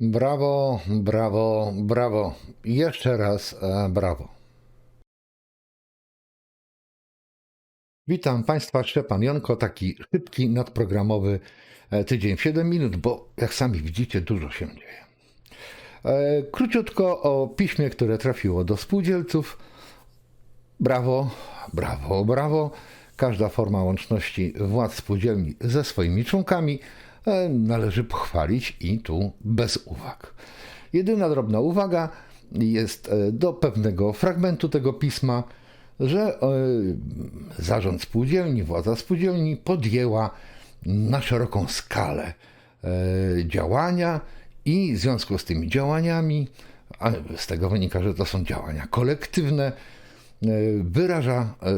Brawo, brawo, brawo. Jeszcze raz e, brawo. Witam Państwa, Szczepan Jonko, taki szybki, nadprogramowy e, tydzień w 7 minut, bo jak sami widzicie, dużo się dzieje. E, Króciutko o piśmie, które trafiło do spółdzielców. Brawo, brawo, brawo. Każda forma łączności władz spółdzielni ze swoimi członkami należy pochwalić i tu bez uwag. Jedyna drobna uwaga jest e, do pewnego fragmentu tego pisma, że e, zarząd spółdzielni, władza spółdzielni podjęła na szeroką skalę e, działania i w związku z tymi działaniami, a z tego wynika, że to są działania kolektywne, e, wyraża e,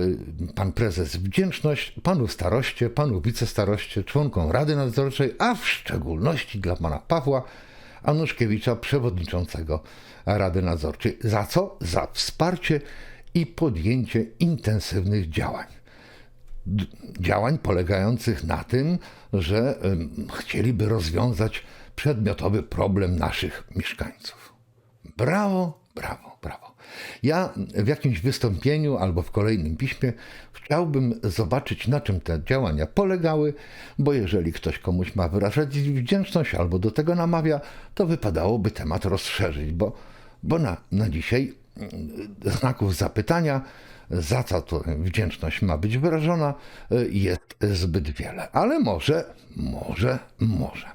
pan prezes wdzięczność panu staroście, panu wicestaroście, członkom Rady Nadzorczej, a w szczególności dla pana Pawła Anuszkiewicza, przewodniczącego Rady Nadzorczej. Za co? Za wsparcie i podjęcie intensywnych działań działań polegających na tym, że chcieliby rozwiązać przedmiotowy problem naszych mieszkańców. Brawo, brawo, brawo. Ja w jakimś wystąpieniu albo w kolejnym piśmie chciałbym zobaczyć, na czym te działania polegały, bo jeżeli ktoś komuś ma wyrażać wdzięczność albo do tego namawia, to wypadałoby temat rozszerzyć, bo, bo na, na dzisiaj mm, znaków zapytania, za co to wdzięczność ma być wyrażona, y, jest zbyt wiele. Ale może, może, może.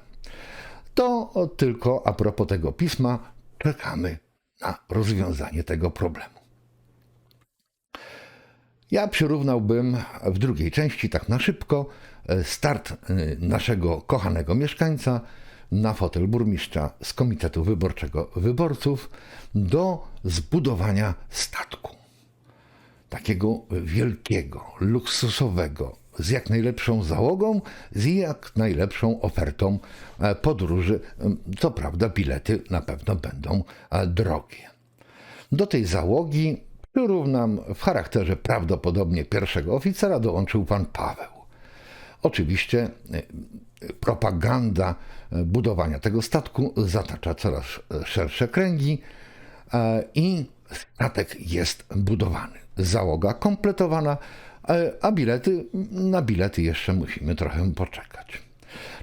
To tylko a propos tego pisma, czekamy na rozwiązanie tego problemu. Ja przyrównałbym w drugiej części, tak na szybko, start e, naszego kochanego mieszkańca na fotel burmistrza z Komitetu Wyborczego Wyborców do zbudowania statku. Takiego wielkiego, luksusowego, z jak najlepszą załogą, z jak najlepszą ofertą e, podróży. Co prawda, bilety na pewno będą e, drogie. Do tej załogi przyrównam w charakterze prawdopodobnie pierwszego oficera dołączył pan Paweł. Oczywiście e, propaganda budowania tego statku zatacza coraz szersze kręgi i statek jest budowany. Załoga kompletowana, a bilety, na bilety jeszcze musimy trochę poczekać.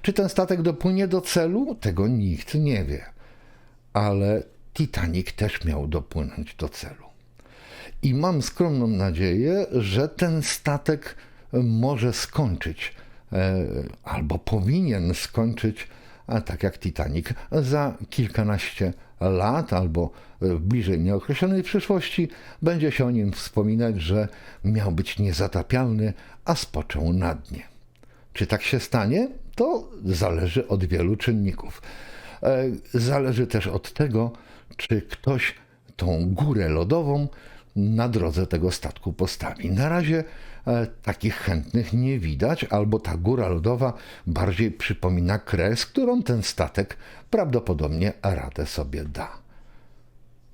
Czy ten statek dopłynie do celu? Tego nikt nie wie. Ale Titanic też miał dopłynąć do celu. I mam skromną nadzieję, że ten statek może skończyć, e, albo powinien skończyć, tak jak Titanic, za kilkanaście lat, albo w bliżej nieokreślonej przyszłości, będzie się o nim wspominać, że miał być niezatapialny, a spoczął na dnie. Czy tak się stanie? To zależy od wielu czynników. E, Zależy też od tego, czy ktoś tą górę lodową na drodze tego statku postawi. Na razie e, takich chętnych nie widać, albo ta góra lodowa bardziej przypomina kres, którą ten statek prawdopodobnie radę sobie da.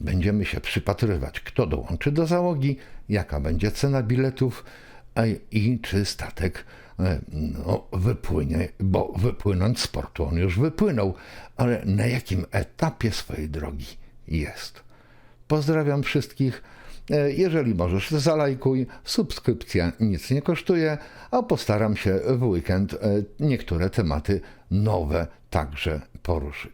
Będziemy się przypatrywać, kto dołączy do załogi, jaka będzie cena biletów a i czy statek e, no, wypłynie, bo wypłynąć z portu on już wypłynął, ale na jakim etapie swojej drogi jest. Pozdrawiam wszystkich. E, Jeżeli możesz, zalajkuj. Subskrypcja nic nie kosztuje, a postaram się w weekend e, niektóre tematy nowe także poruszyć.